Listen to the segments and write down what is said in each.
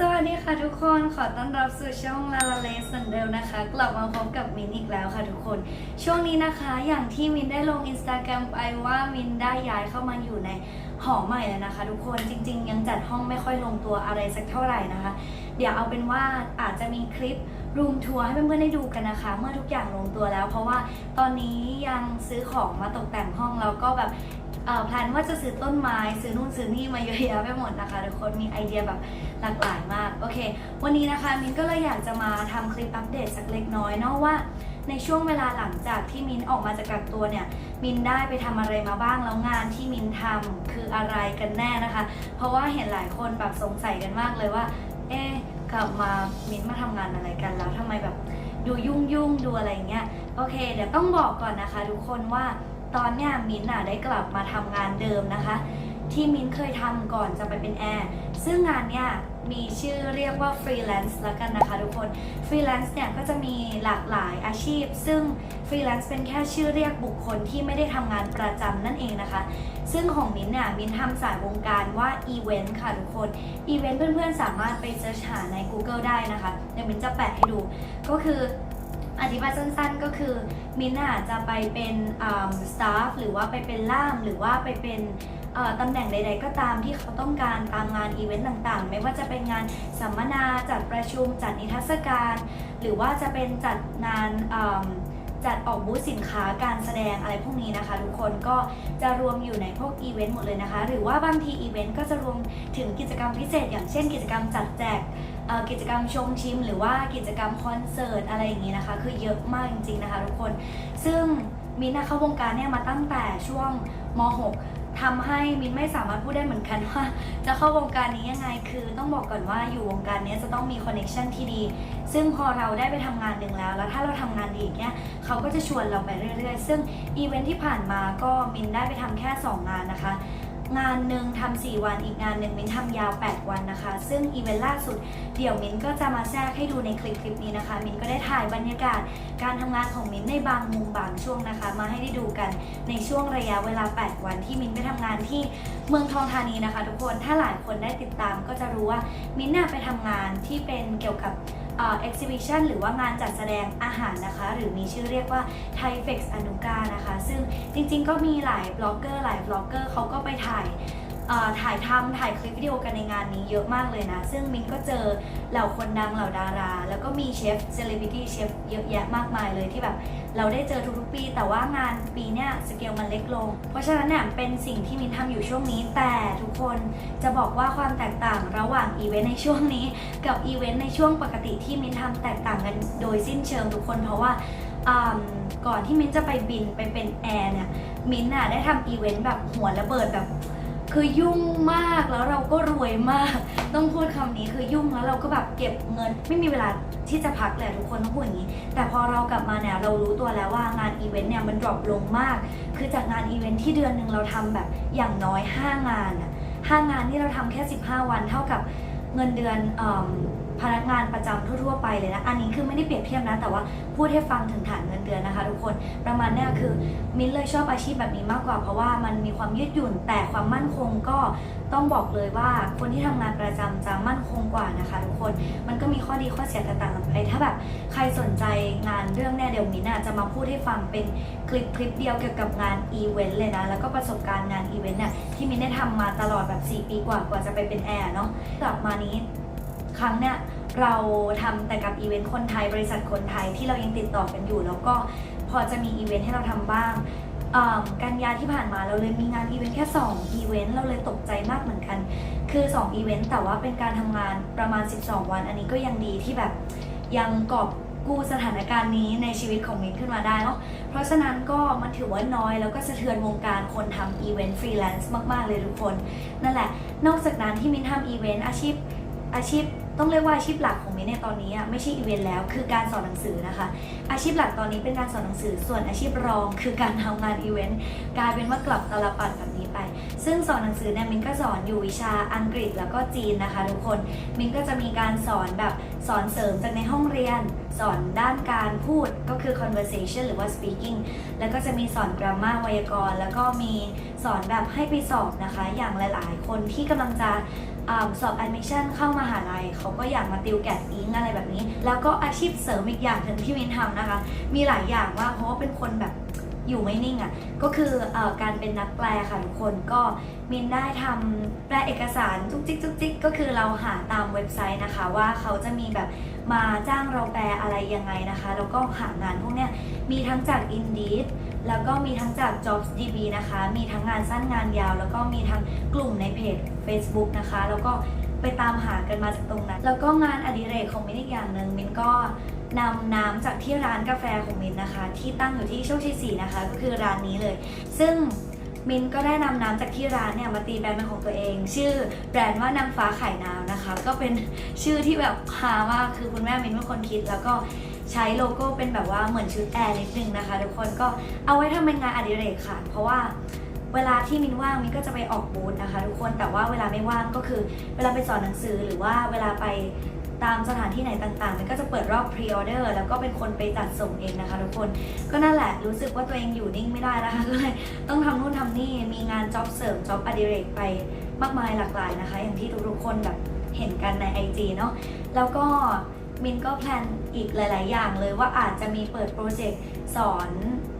สวัสดีค่ะทุกคนขอต้อนรับสู่ช่องลาลาเลสันเดลนะคะ กลับมาพบกับมินอีกแล้วค่ะทุกคน ช่วงนี้นะคะอย่างที่มินได้ลงอินสตาแกรมไปว่ามินได้ย้ายเข้ามาอยู่ในหอใหม่แล้วนะคะ ทุกคนจริง ๆ ยังจัดห้องไม่ค่อยลงตัวอะไรสักเท่าไหร่นะคะ เดี๋ยวเอาเป็นว่าอาจจะมีคลิปรูมทัวร์ให้เพื่อนๆได้ดูกันนะคะ เมื่อทุกอย่างลงตัวแล้ว เพราะว่าตอนนี้ยังซื้อของมาตกแต่งห้องแล้วก็แบบ แพลนว่าจะซื้อต้นไม้ซื้อนู่นซื้อนี่มาเยอะแยะไปหมดนะคะทุกคนมีไอเดียแบบหลากหลายมากโอเค วันนี้นะคะมินก็เลยอยากจะมาทำคลิปอัปเดตสักเล็กน้อยเนาะว่าในช่วงเวลาหลังจากที่มินออกมาจากกักตัวเนี่ย มินได้ไปทำอะไรมาบ้างแล้วงานที่มินทำคืออะไรกันแน่นะคะ เพราะว่าเห็นหลายคนแบบสงสัยกันมากเลยว่า เอ๊ะกลับมามินมาทำงานอะไรกันแล้วทำไมแบบดูยุ่งยุ่งดูอะไรอย่างเงี้ยโอเค เดี๋ยวต้องบอกก่อนนะคะ ทุกคนว่า ตอนเนี้ยมิ้นท์อะได้กลับมาทำงานเดิมนะคะ ที่มิ้นท์เคยทำก่อนจะไปเป็นแอร์ซึ่งงานเนี้ยมีชื่อเรียกว่าฟรีแลนซ์แล้วกันนะคะทุกคนฟรีแลนซ์เนี่ยก็จะมีหลากหลายอาชีพ ซึ่งฟรีแลนซ์เป็นแค่ชื่อเรียกบุคคลที่ไม่ได้ทำงานประจำนั่นเองนะคะ ซึ่งของมิ้นท์เนี่ยมิ้นท์ทำสายวงการว่าอีเวนต์ค่ะทุกคนอีเวนต์เพื่อนๆ สามารถไปเสิร์ชหาใน Google ได้นะคะเดี๋ยวมิ้นท์จะแปะให้ดู ก็คือ อธิบายสั้นๆก็คือมินอาจจะไปเป็นสตาฟหรือว่าไปเป็นล่ามหรือว่าไปเป็นตำแหน่งใด ๆ ก็ตามที่เขาต้องการตามงานอีเวนต์ต่างๆ ไม่ว่าจะเป็นงานสัมมนาจัดประชุม จัดนิทรรศการ หรือว่าจะเป็นจัดงานจัดออกบูธสินค้าการแสดงอะไรพวกนี้นะคะ ทุกคนก็จะรวมอยู่ในพวกอีเวนต์หมดเลยนะคะ หรือว่าบางทีอีเวนต์ก็จะรวมถึงกิจกรรมพิเศษ อย่างเช่นกิจกรรมจัดแจก เอ่อกิจกรรมชมชิม หรือว่ากิจกรรมคอนเสิร์ตอะไรอย่างนี้นะคะ คือเยอะมากจริงๆนะคะทุกคน ซึ่งมินท์เข้าวงการเนี่ยมาตั้งแต่ช่วงม .6 ทำให้มินไม่สามารถพูดได้เหมือนกันว่า จะเข้าวงการนี้ยังไง คือต้องบอกก่อนว่าอยู่วงการนี้จะต้องมีคอนเน t ชันที่ดี ซึ่งพอเราได้ไปทำงานหนึ่งแล้ว แล้วถ้าเราทำงานดีเงี้ยเขาก็จะชวนเราไปเรื่อยๆ ซึ่งอีเวนท์ที่ผ่านมาก็มินได้ไปทำแค่ 2 งานนะคะ งานหนึ่งทำ4วันอีกงานหนึ่งมินทำยาว 8 วันนะคะ ซึ่งอีเวนต์ล่าสุดเดี๋ยวมินก็จะมาแทรกให้ดูในคลิปคลิปนี้นะคะ มินก็ได้ถ่ายบรรยากาศ การทำงานของมินในบางมุมบางช่วงนะคะ มาให้ได้ดูกันในช่วงระยะเวลา 8 วันที่มินไปทำงานที่เมืองทองธานีนะคะ ทุกคนถ้าหลายคนได้ติดตามก็จะรู้ว่ามินน่ะไปทำงานที่เป็นเกี่ยวกับ เอ็กซิบิชันหรือว่างานจัดแสดงอาหารนะคะ หรือมีชื่อเรียกว่า t h a i f e x อนุกานะคะ ซึ่งจริงๆ ก็มีหลายบล็อกเกอร์หลายบล็อกเกอร์เขาก็ไปถ่ายถ่ายทำถ่ายคลิปวิดีโอกันในงานนี้เยอะมากเลยนะ ซึ่งมินก็เจอเหล่าคนดังเหล่าดารา แล้วก็มีเชฟเซเลบริตี้เชฟเยอะแยะมากมายเลยที่แบบ เราได้เจอทุกๆปี แต่ว่างานปีเนี้ยสเกลมันเล็กลง เพราะฉะนั้นเนี่ยเป็นสิ่งที่มินทำอยู่ช่วงนี้ แต่ทุกคนจะบอกว่าความแตกต่างระหว่างอีเวนต์ในช่วงนี้ กับอีเวนต์ในช่วงปกติที่มินทำแตกต่างกันโดยสิ้นเชิงทุกคน เพราะว่าอ่าก่อนที่มินจะไปบินไปเป็นแอร์เนี่ยมินน่ะได้ทำอีเวนต์แบบหัวระเบิดแบบ คือยุ่งมากแล้วเราก็รวยมาก ต้องพูดคำนี้คือยุ่งแล้วเราก็แบบเก็บเงิน ไม่มีเวลาที่จะพักเลยทุกคนต้องพูดอย่างนี้ แต่พอเรากลับมาเนี่ยเรารู้ตัวแล้วว่างานอีเวนต์เนี่ยมันดรอปลงมาก คือจากงานอีเวนต์ที่เดือนหนึ่งเราทำแบบอย่างน้อย 5 งานอะห้างานที่เราทำแค่ 15 วันเท่ากับเงินเดือนอ พนักงานประจำทั่วๆไปเลยนะ อันนี้คือไม่ได้เปรียบเทียบนะ แต่ว่าพูดให้ฟังถึงฐานเงินเดือนนะคะ ทุกคนประมาณนี้คือมิ้นเลยชอบอาชีพแบบนี้มากกว่า เพราะว่ามันมีความยืดหยุ่นแต่ความมั่นคงก็ต้องบอกเลยว่าคนที่ทำงานประจำจะมั่นคงกว่านะคะ ทุกคนมันก็มีข้อดีข้อเสียตกต่างกันไปถ้าแบบใครสนใจงานเรื่องเนี้ยเดี๋ยวมิ้นจะมาพูดให้ฟังเป็นคลิปคลิปเดียวเกี่ยวกับงานอีเวนต์เลยนะแล้วก็ประสบการณ์งานอีเวนต์เนี่ยที่มิ้นได้ทำมาตลอดแบบ 4 ปีกว่ากว่าจะไปเป็นแอร์เนาะกลับมานี้ ครั้งเนี่ยเราทำแต่กับอีเวนต์คนไทยบริษัทคนไทยที่เรายังติดต่อกันอยู่ แล้วก็พอจะมีอีเวนต์ให้เราทำบ้างกันยาที่ผ่านมาเราเลยมีงานอีเวนต์แค่2อีเวนต์เราเลยตกใจมากเหมือนกัน คือ2อีเวนต์แต่ว่าเป็นการทำงานประมาณ 12 วัน อันนี้ก็ยังดีที่แบบยังกอบกู้สถานการณ์นี้ในชีวิตของมินขึ้นมาได้เนาะเพราะฉะนั้นก็มันถือว่าน้อยแล้วก็สะเทือนวงการคนทำอีเวนต์ฟรีแลนซ์มาก ๆ เลยทุกคน นั่นแหละ นอกจากนั้นที่มินทำอีเวนต์อาชีพอาชีพ ต้องเรียกว่าอาชีพหลักของมินในตอนนี้อะไม่ใช่อีเวนต์แล้ว คือการสอนหนังสือนะคะ อาชีพหลักตอนนี้เป็นการสอนหนังสือ ส่วนอาชีพรองคือการทำงานอีเวนต์กลายเป็นว่ากลับตลปัดแบบนี้ไป ซึ่งสอนหนังสือเนี่ยมินก็สอนอยู่วิชาอังกฤษแล้วก็จีนนะคะทุกคนมินก็จะมีการสอนแบบสอนเสริมจากในห้องเรียน สอนด้านการพูดก็คือ conversation หรือว่า speaking แล้วก็จะมีสอน grammar ไวยากรณ์แล้วก็มีสอนแบบให้ไปสอบนะคะ อย่างหลาย ๆ คนที่กำลังจะ สอบ admission เข้ามหาลัยเขาก็อยากมาติวแกดอิงอะไรแบบนี้ แล้วก็อาชีพเสริมอีกอย่างหนึ่งที่มินทำนะคะ มีหลายอย่างมาเพราะว่าเป็นคนแบบอยู่ไม่นิ่งอะ่ะก็คืออการเป็นนักแปลค่ะทุกคนก็มินได้ทำแปลเอกสารจุกจิกจุกจิกก็คือเราหาตามเว็บไซต์นะคะ ว่าเขาจะมีแบบมาจ้างเราแปลอะไรยังไงนะคะ แล้วก็หางานพวกเนี้ยมีทั้งจาก Indeed แล้วก็มีทั้งจาก JobsDB นะคะ มีทั้งงานสั้นงานยาว แล้วก็มีทั้งกลุ่มในเพจ Facebook นะคะ แล้วก็ไปตามหากันมาจากตรงนั้น แล้วก็งานอดิเรกของมินอีกอย่างหนึ่งมินก็นำน้ำจากที่ร้านกาแฟของมินนะคะ ที่ตั้งอยู่ที่โชคชัย4นะคะ ก็คือร้านนี้เลย ซึ่งมินก็ได้นำน้ำจากที่ร้านเนี่ยมาตีแบรนด์เป็นของตัวเอง ชื่อแบรนด์ว่านางฟ้าไข่น้ำนะคะ ก็เป็นชื่อที่แบบฮามากคือคุณแม่มินเป็นคนคิดแล้วก็ ใช้โลโก้เป็นแบบว่าเหมือนชุดแอร์นิดนึงนะคะ ทุกคนก็เอาไว้ทำเป็นงานอดิเรกค่ะ เพราะว่าเวลาที่มินว่างมินก็จะไปออกบูธนะคะ ทุกคนแต่ว่าเวลาไม่ว่างก็คือ เวลาไปสอนหนังสือหรือว่าเวลาไปตามสถานที่ไหนต่างๆ มันก็จะเปิดรอบพรีออเดอร์แล้วก็เป็นคนไปจัดส่งเองนะคะ ทุกคน ก็นั่นแหละรู้สึกว่าตัวเองอยู่นิ่งไม่ได้นะคะก็เลยต้องทำนู่นทำนี่ มีงานจ็อบเสริมจ็อบอดิเรกไปมากมายหลากหลายนะคะ อย่างที่ทุกๆคนแบบเห็นกันใน IG เนาะ แล้วก็ มินก็แพลนอีกหลาย ๆ อย่างเลยว่าอาจจะมีเปิดโปรเจกต์สอน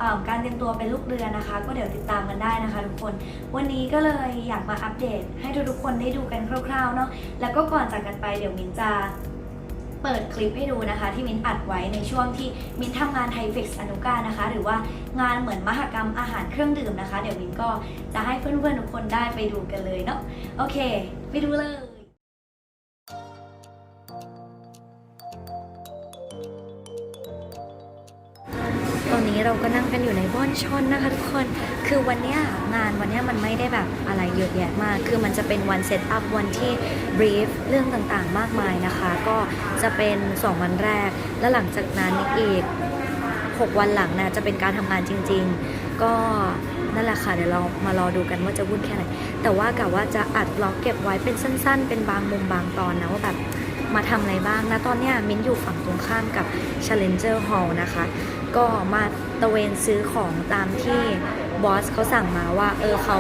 อการเตรียมตัวเป็นลูกเรือนะคะ ก็เดี๋ยวติดตามกันได้นะคะทุกคน วันนี้ก็เลยอยากมาอัปเดตให้ทุกๆคนได้ดูกันคร่าว ๆ เนาะแล้วก็ก่อนจากกันไปเดี๋ยวมินจะเปิดคลิปให้ดูนะคะ ที่มินอัดไว้ในช่วงที่มินทำงานไทฟิกซ์อนุกานะคะ หรือว่างานเหมือนมหกรรมอาหารเครื่องดื่มนะคะ เดี๋ยวมินก็จะให้เพื่อนๆทุกคนได้ไปดูกันเลยเนาะโอเค ไปดูเลย เราก็นั่งกันอยู่ในบ้อนชอนนะคะทุกคน คือวันนี้งานวันนี้มันไม่ได้แบบอะไรเยอะแยะมาก คือมันจะเป็นวันเซตอัพวันที่ brief เรื่องต่างๆ มากมายนะคะ ก็จะเป็น 2 วันแรก แล้วหลังจากนั้นอีก 6 วันหลังนะจะเป็นการทำงานจริง ๆ ก็นั่นแหละค่ะเดี๋ยวเรามารอดูกันว่าจะวุ่นแค่ไหน แต่ว่ากะว่าจะอัดบล็อกเก็บไว้เป็นสั้น ๆ เป็นบางมุมบางตอนนะว่าแบบมาทำอะไรบ้างนะตอนเนี้ยมิ้นอยู่ฝั่งตรงข้ามกับ Challenger Hall นะคะ ก็มาตะเวนซื้อของตามที่บอสเขาสั่งมาว่า เออเขา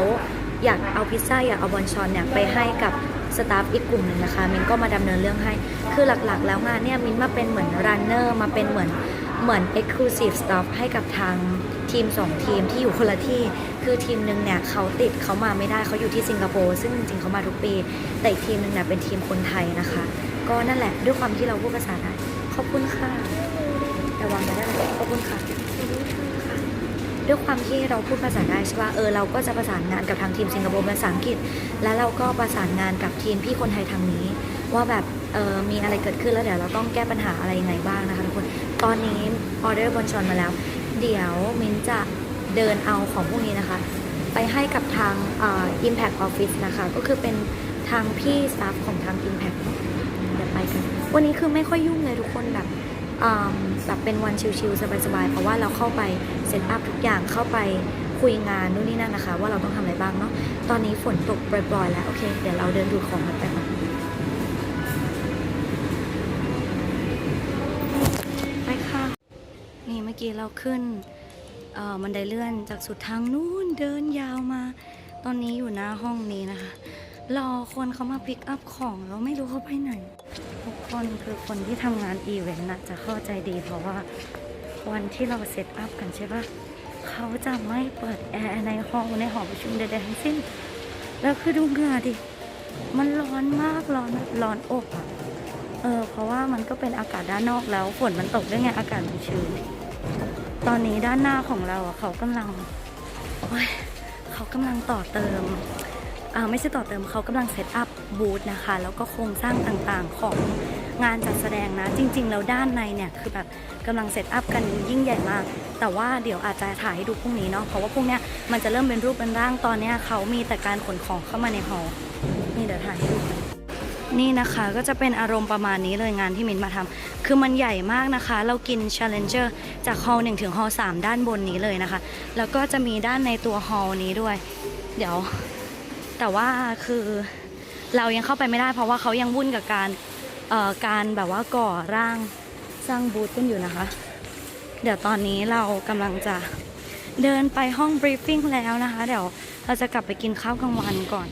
อยากเอาพิซซ่าอยากเอาบอนชอนเนี่ยไปให้กับสตาฟอีกกลุ่มหนึ่งนะคะมินก็มาดำเนินเรื่องให้ คือหลักๆ แล้วงานเนี่ยมินมาเป็นเหมือนรันเนอร์มาเป็นเหมือนเหมือน Exclusive Stuff ให้กับทางทีม 2 ทีมที่อยู่คนละที่ คือทีมหนึ่งเนี่ยเขาติดเขามาไม่ได้เขาอยู่ที่สิงคโปร์ซึ่งจริงๆเขามาทุกปี แต่อีกทีมหนึ่งเนี่ยเป็นทีมคนไทยนะคะ ก็นั่นแหละด้วยความที่เราพูดภาษาไทยขอบคุณค่ะ คุณค่ะด้วยความที่เราพูดภาษาได้ใช่ป่ะเออเราก็จะประสานงานกับทางทีมสิงคโปร์เป็นภาษาอังกฤษ แล้วเราก็ประสานงานกับทีมพี่คนไทยทางนี้ ว่าแบบเออมีอะไรเกิดขึ้นแล้วเดี๋ยวเราต้องแก้ปัญหาอะไรยังไงบ้างนะคะทุกคน ตอนนี้ออเดอร์บอลชอนมาแล้ว เดี๋ยวมินจะเดินเอาของพวกนี้นะคะ ไปให้กับทางเอ่อ Impact Office นะคะ ก็คือเป็นทางพี่สตาฟของทาง Impact เดี๋ยวไปกัน วันนี้คือไม่ค่อยยุ่งเลยทุกคนแบบอ่ แบบเป็นวันชิลๆสบายๆ เพราะว่าเราเข้าไปเซตอัพทุกอย่างเข้าไปคุยงานนู่นนี่นั่นนะคะ ว่าเราต้องทำอะไรบ้างเนาะตอนนี้ฝนตกปล่อยๆแล้วโอเค เดี๋ยวเราเดินดูของกันไปก่อนไปค่ะ นี่เมื่อกี้เราขึ้นเอ่อบันไดเลื่อนจากสุดทางนู้นเดินยาวมา ตอนนี้อยู่หน้าห้องนี้นะคะ รอคนเขามาพิกอัพของแล้วไม่รู้เขาไปไหน ทุกคนคือคนที่ทำงานอีเวนต์น่ะจะเข้าใจดีเพราะว่าวันที่เราเซตอัพกันใช่ปะเขาจะไม่เปิดแอร์ในห้องในหอประชุมใดๆทั้งสิ้น แล้วคือดูเหงื่อดิ มันร้อนมากร้อนร้อนอบอะ เออ เพราะว่ามันก็เป็นอากาศด้านนอกแล้วฝนมันตกด้วยไงอากาศมันชื้น ตอนนี้ด้านหน้าของเราอะเขากำลังเขากำลังต่อเติม ไม่ใช่ต่อเติมเขากำลังเซตอัพบูธนะคะ แล้วก็โครงสร้างต่างๆของงานจัดแสดงนะ จริง ๆ แล้วด้านในเนี่ยคือแบบกำลังเซตอัพกันยิ่งใหญ่มาก แต่ว่าเดี๋ยวอาจจะถ่ายให้ดูพรุ่งนี้เนาะเพราะว่าพรุ่งนี้มันจะเริ่มเป็นรูปเป็นร่างตอนเนี้ยเขามีแต่การขนของเข้ามาในหอนี่เดี๋ยวถ่ายให้ดูนี่นะคะก็จะเป็นอารมณ์ประมาณนี้เลยงานที่มินมาทำคือมันใหญ่มากนะคะ เรากิน Challenger จากฮอล1ถึงฮอล3ด้านบนนี้เลยนะคะ แล้วก็จะมีด้านในตัวฮอลนี้ด้วย เดี๋ยว แต่ว่าคือเรายังเข้าไปไม่ได้เพราะว่าเขายังวุ่นกับการเอ่อการแบบว่าก่อร่างสร้างบูธกันอยู่นะคะ เดี๋ยวตอนนี้เรากำลังจะเดินไปห้องบรีฟ i ิ g งแล้วนะคะ เดี๋ยวเราจะกลับไปกินข้าวกลางวันก่อน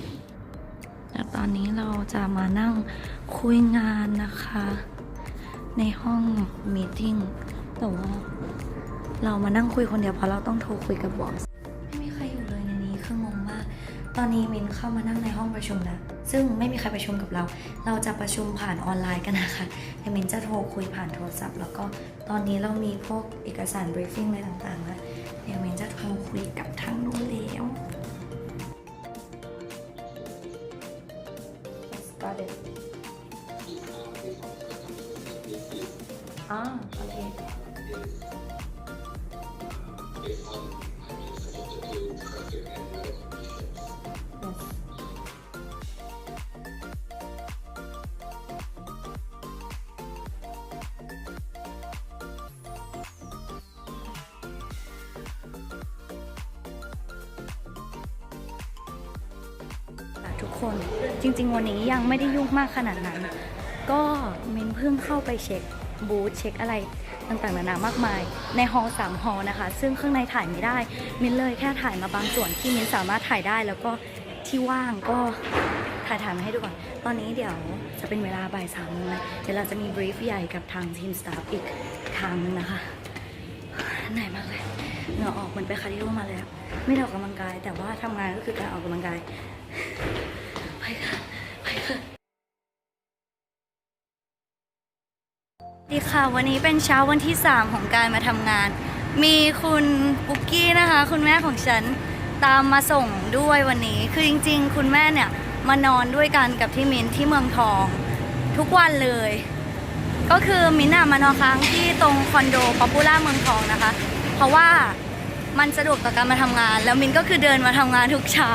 แล้วตอนนี้เราจะมานั่งคุยงานนะคะ ในห้องมีติ้งแต่ว่าเรามานั่งคุยคนเดียวเพราะเราต้องโทรคุยกับบอส ตอนนี้มินเข้ามานั่งในห้องประชุมแล้ว ซึ่งไม่มีใครประชุมกับเรา เราจะประชุมผ่านออนไลน์กันนะคะเดี๋ยวมินจะโทรคุยผ่านโทรศัพท์ แล้วก็ตอนนี้เรามีพวกเอกสาร briefing อะไรต่างๆแล้วเดี๋ยวมินจะโทรคุยกับทางนู้นแล้ว Yes, got it. อ่าโอเค Yes. ทุกคนจริง ๆ วันนี้ยังไม่ได้ยุ่งมากขนาดนั้น ก็มินเพิ่งเข้าไปเช็คบูธเช็คอะไรต่างๆนานามากมาย ในฮอลสามฮอลนะคะ ซึ่งข้างในถ่ายไม่ได้ มินเลยแค่ถ่ายมาบางส่วนที่มินสามารถถ่ายได้แล้วก็ที่ว่างก็ถ่ายถ่ายมาให้ดูก่อน ตอนนี้เดี๋ยวจะเป็นเวลาบ่ายสามโมงแล้วเดี๋ยวเราจะมีบรีฟใหญ่กับทางทีมสตาฟอีกทางนึงนะคะเหนื่อยมากเลยเหงื่อออกเหมือนไปคาร์ดิโอมาเลยอะ ไม่ได้ออกกำลังกาย แต่ว่าทำงานก็คือการออกกำลังกาย ไปค่ะไปค่ะดีค่ะ วันนี้เป็นเช้าวันที่ 3 ของการมาทำงาน มีคุณปุ๊กกี้นะคะ คุณแม่ของฉันตามมาส่งด้วยวันนี้ คือจริง ๆ คุณแม่เนี่ยมานอนด้วยกันกับที่มินที่เมืองทอง ทุกวันเลย ก็คือมินน่ะมานอนค้างที่ตรงคอนโดป๊อปปูล่าเมืองทองนะคะ เพราะว่า มันสะดวกต่อการมาทำงาน แล้วมินก็คือเดินมาทำงานทุกเช้า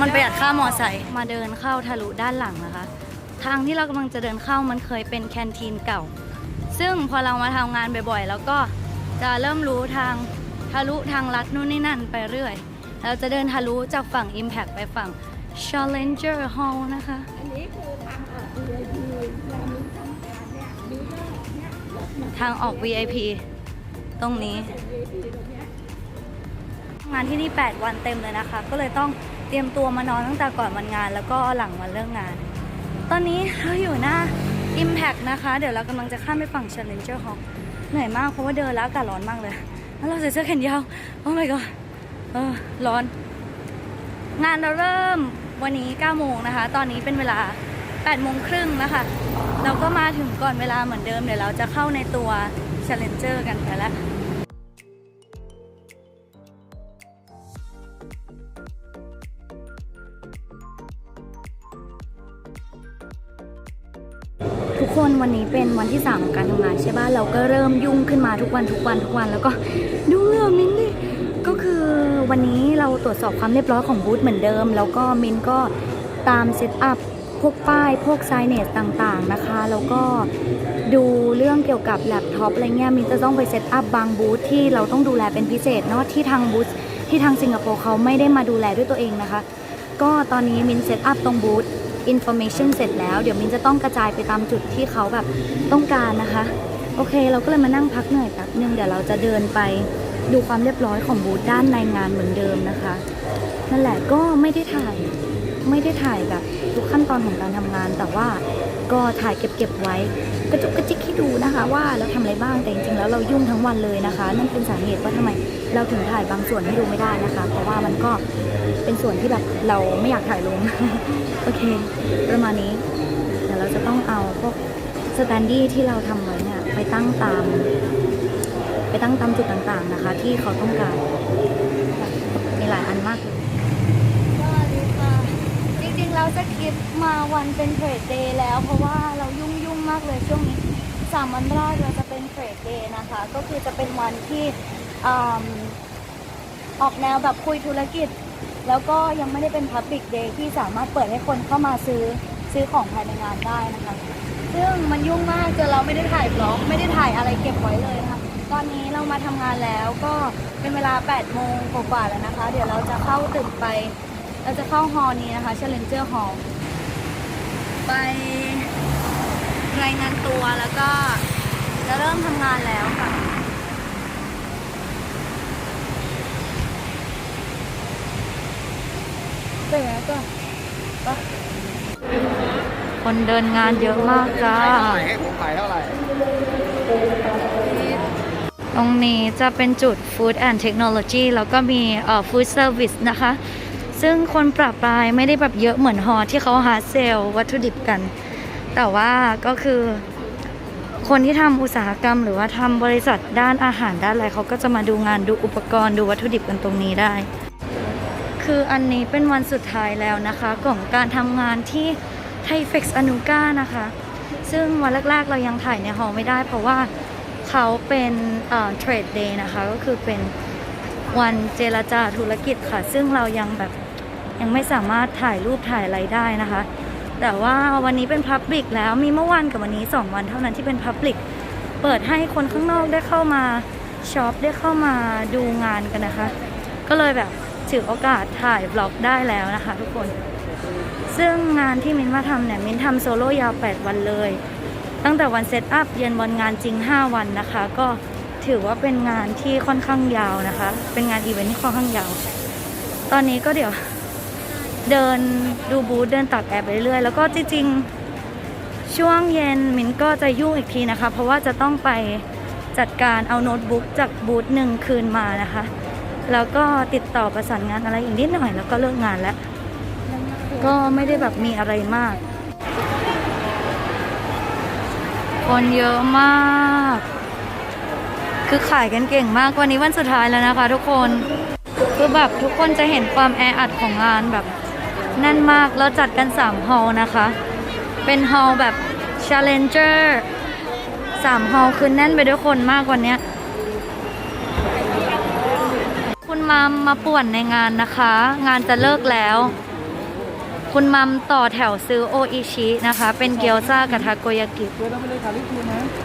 มันประหยัดค่ามอไซค์มาเดินเข้าทะลุด้านหลังนะคะ ทางที่เรากำลังจะเดินเข้ามันเคยเป็นแคนทีนเก่า ซึ่งพอเรามาทำงานบ่อยๆ แล้วก็จะเริ่มรู้ทางทะลุทางลัดนู่นนี่นั่นไปเรื่อย เราจะเดินทะลุจากฝั่ง Impact ไปฝั่ง Challenger Hall นะคะ อันนี้คือทางออก VIP เรามีทำการเนี่ยมีก็เนี่ยรถมา ทางออก VIP ตรงนี้งานที่นี่ 8 วันเต็มเลยนะคะ ก็เลยต้องเตรียมตัวมานอนตั้งแต่ก่อนวันงาน แล้วก็หลังวันเลิกงาน ตอนนี้เราอยู่หน้า Impact นะคะ เดี๋ยวเรากำลังจะข้ามไปฝั่ง Challenger Hall เหนื่อยมากเพราะว่าเดินแล้วอากาศร้อนมากเลย แล้วเราใส่เสื้อแขนยาว โอ้ my god เออร้อน งานเราเริ่มวันนี้ 9 โมงนะคะ ตอนนี้เป็นเวลา 8 โมงครึ่งแล้วค่ะเราก็มาถึงก่อนเวลาเหมือนเดิม เดี๋ยวเราจะเข้าในตัว Challenger กันไปแล้วทุกคนวันนี้เป็นวันที่ 3 ของการทำงานใช่ป่ะเราก็เริ่มยุ่งขึ้นมาทุกวันทุกวันทุกวันแล้วก็ดูเหงื่อมินดิก็คือวันนี้เราตรวจสอบความเรียบร้อยของบูธเหมือนเดิม แล้วก็มินก็ตามเซตอัพ พวกป้ายพวกไซเนสต่างๆนะคะ แล้วก็ดูเรื่องเกี่ยวกับแล็ปท็อปอะไรเงี้ยมินจะต้องไปเซตอัพบางบูธที่เราต้องดูแลเป็นพิเศษเนาะที่ทางบูธที่ทางสิงคโปร์เขาไม่ได้มาดูแลด้วยตัวเองนะคะ ก็ตอนนี้มินเซตอัพตรงบูธ information เสร็จแล้วเดี๋ยวมินจะต้องกระจายไปตามจุดที่เขาแบบต้องการนะคะ โอเค เราก็เลยมานั่งพักเหนื่อยแป๊บนึงเดี๋ยวเราจะเดินไปดูความเรียบร้อยของบูธด้านในงานเหมือนเดิมนะคะ นั่นแหละก็ไม่ได้ถ่าย ไม่ได้ถ่ายแบบทุกขั้นตอนของการทำงาน แต่ว่าก็ถ่ายเก็บๆไว้ กระจุกกระจิกให้ดูนะคะ ว่าเราทำอะไรบ้างแต่จริงๆแล้วเรายุ่งทั้งวันเลยนะคะ นั่นเป็นสาเหตุว่าทำไมเราถึงถ่ายบางส่วนให้ดูไม่ได้นะคะ เพราะว่ามันก็เป็นส่วนที่แบบเราไม่อยากถ่ายลงโอเค ประมาณนี้เดี๋ยวเราจะต้องเอาพวกสแตนดี้ที่เราทำไว้เนี่ยไปตั้งตาม ไปตั้งตามจุดต่างๆนะคะ ที่เขาต้องการมีหลายอันมากสวัสดีค่ะ จริงๆเราจะคิดมาวันเป็นเทรดเดย์แล้ว เพราะว่าเรายุ่งยุ่งๆมากเลยช่วงนี้สามวันแรกเราจะเป็นเทรดเดย์นะคะ ก็คือจะเป็นวันที่ออกแนวแบบคุยธุรกิจ แล้วก็ยังไม่ได้เป็น Public Day ที่สามารถเปิดให้คนเข้ามาซื้อซื้อของภายในงานได้นะคะ ซึ่งมันยุ่งมากจนเราไม่ได้ถ่ายบล็อก ไม่ได้ถ่ายอะไรเก็บไว้เลยนะคะตอนนี้เรามาทำงานแล้วก็เป็นเวลา8โมงกว่าแล้วนะคะ เดี๋ยวเราจะเข้าตึกไป เราจะเข้าฮอลล์นี้นะคะ Challenger Hall ไปรายงานตัวแล้วก็จะเริ่มทำงานแล้วค่ะเสร็จแล้วก็คนเดินงานเยอะมากจ้า ให้ผมขายเท่าไหร่ ตรงนี้จะเป็นจุด Food and Technology แล้วก็มีเอ่อ Food Service นะคะ ซึ่งคนปรับปรายไม่ได้แบบเยอะเหมือนฮอที่เขาหาเซลล์วัตถุดิบกัน แต่ว่าก็คือคนที่ทำอุตสาหกรรม หรือว่าทำบริษัทด้านอาหารด้านอะไรเขาก็จะมาดูงานดูอุปกรณ์ดูวัตถุดิบกันตรงนี้ได้ คืออันนี้เป็นวันสุดท้ายแล้วนะคะของการทำงานที่ไทเฟกซ์อนุก้านะคะ ซึ่งวันแรกๆเรายังถ่ายในฮอลไม่ได้เพราะว่าเขาเป็นเทรดเดย์นะคะ ก็คือเป็นวันเจรจาธุรกิจค่ะ ซึ่งเรายังแบบ ยังไม่สามารถถ่ายรูปถ่ายอะไรได้นะคะ แต่ว่าวันนี้เป็นพับ l i c แล้วมีเมื่อวันกับวันนี้ 2 วันเท่านั้นที่เป็นพับ l i c เปิดให้คนข้างนอกได้เข้ามาช็อปได้เข้ามาดูงานกันนะคะ ก็เลยแบบถือโอกาสถ่ายบล็อกได้แล้วนะคะ ทุกคน ซึ่งงานที่มินมาทำเนี่ยมินทำโซโล่ยาว 8 วันเลย ตั้งแต่วันเซตอัพเย็นวันงานจริง 5 วันนะคะ ก็ถือว่าเป็นงานที่ค่อนข้างยาวนะคะ เป็นงานอีเวนท์ที่ค่อนข้างยาว ตอนนี้ก็เดี๋ยว เดินดูบูธเดินตักแอร์ไปเรื่อยๆแล้วก็จริงๆ ช่วงเย็นมินก็จะยุ่งอีกทีนะคะ เพราะว่าจะต้องไปจัดการเอาโน้ตบุ๊กจากบูธหนึ่งคืนมานะคะ แล้วก็ติดต่อประสานงานอะไรอีกนิดหน่อยแล้วก็เลิกงานแล้ว ก็ไม่ได้แบบมีอะไรมาก คนเยอะมาก คือขายกันเก่งมากวันนี้วันสุดท้ายแล้วนะคะ ทุกคนคือแบบทุกคนจะเห็นความแออัดของงานแบบ แน่นมากแล้วจัดกัน 3 ฮอล์นะคะ เป็นฮอล์แบบ Challenger 3 ฮอล์คือแน่นไปด้วยคนมากกว่านี้คุณมัมมาป่วนในงานนะคะ งานจะเลิกแล้ว คุณมัมต่อแถวซื้อโออิชินะคะ เป็นเกี๊ยวซ่ากับทาโกยากิป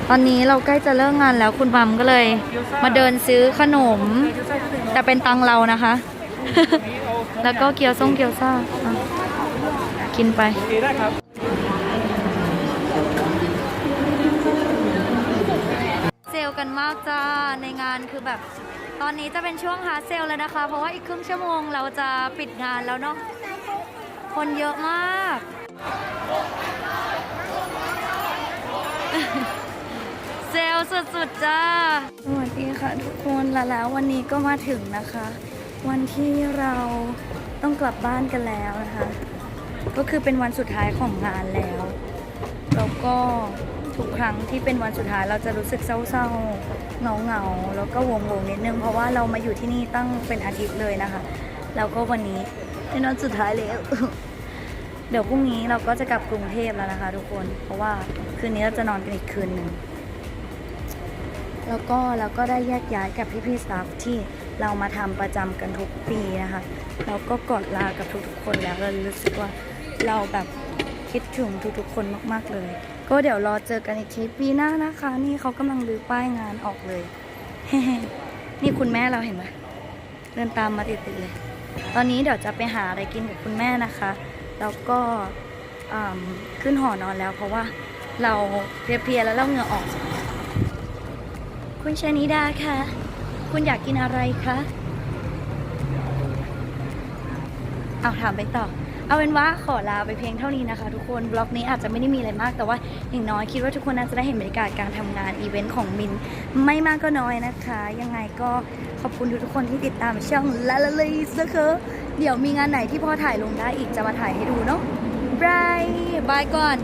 ตอนนี้เราใกล้จะเลิกงานแล้วคุณมัมก็เลย มาเดินซื้อขนม แต่เป็นตังเรานะคะ แล้วก็เกี๊ยวส้มเกี๊ยวซ่าอะกินไปโอเคได้ครับเซลกันมากจ้าในงานคือแบบ ตอนนี้จะเป็นช่วงหาเซลแล้วนะคะ เพราะว่าอีกครึ่งชั่วโมงเราจะปิดงานแล้วเนาะคนเยอะมาก เซลสุดๆจ้าสวัสดีค่ะทุกคนและแล้ววันนี้ก็มาถึงนะคะ วันที่เราต้องกลับบ้านกันแล้วนะคะ ก็คือเป็นวันสุดท้ายของงานแล้ว แล้วก็ทุกครั้งที่เป็นวันสุดท้ายเราจะรู้สึกเศร้าๆ เงาๆ แล้วก็วงๆนิดนึง เพราะว่าเรามาอยู่ที่นี่ตั้งเป็นอาทิตย์เลยนะคะ แล้วก็วันนี้เป็นวันสุดท้ายแล้ว เดี๋ยวพรุ่งนี้เราก็จะกลับกรุงเทพแล้วนะคะ ทุกคน เพราะว่าคืนนี้เราจะนอนกันอีกคืนหนึ่งแล้วก็เราก็ได้แยกย้ายกับพี่ๆสตาฟที่ เรามาทำประจำกันทุกปีนะคะเราก็กอดลากับทุกๆคนแล้วเรารู้สึกว่าเราแบบคิดถึงทุกๆคนมากๆเลย ก็เดี๋ยวรอเจอกันอีกทีปีหน้านะคะ นี่เขากำลังรื้อป้ายงานออกเลย นี่คุณแม่เราเห็นไหมเดินตามมาติดๆเลย ตอนนี้เดี๋ยวจะไปหาอะไรกินกับคุณแม่นะคะ แล้วก็ขึ้นหอนอนแล้ว เพราะว่าเราเพลียๆแล้วเราเหงื่อออก คุณชนิดาค่ะ คุณอยากกินอะไรคะ เอาถามไปต่อ เอาเป็นว่าขอลาไปเพียงเท่านี้นะคะทุกคนบล็อกนี้อาจจะไม่ได้มีอะไรมาก แต่ว่าอย่างน้อยคิดว่าทุกคนน่าจะได้เห็นบรรยากาศการทำงานอีเวนต์ของมิน ไม่มากก็น้อยนะคะ ยังไงก็ขอบคุณทุกๆคนที่ติดตามช่องลาลาลีสนะคะเดี๋ยวมีงานไหนที่พอถ่ายลงได้อีกจะมาถ่ายให้ดูเนาะบายบายก่อน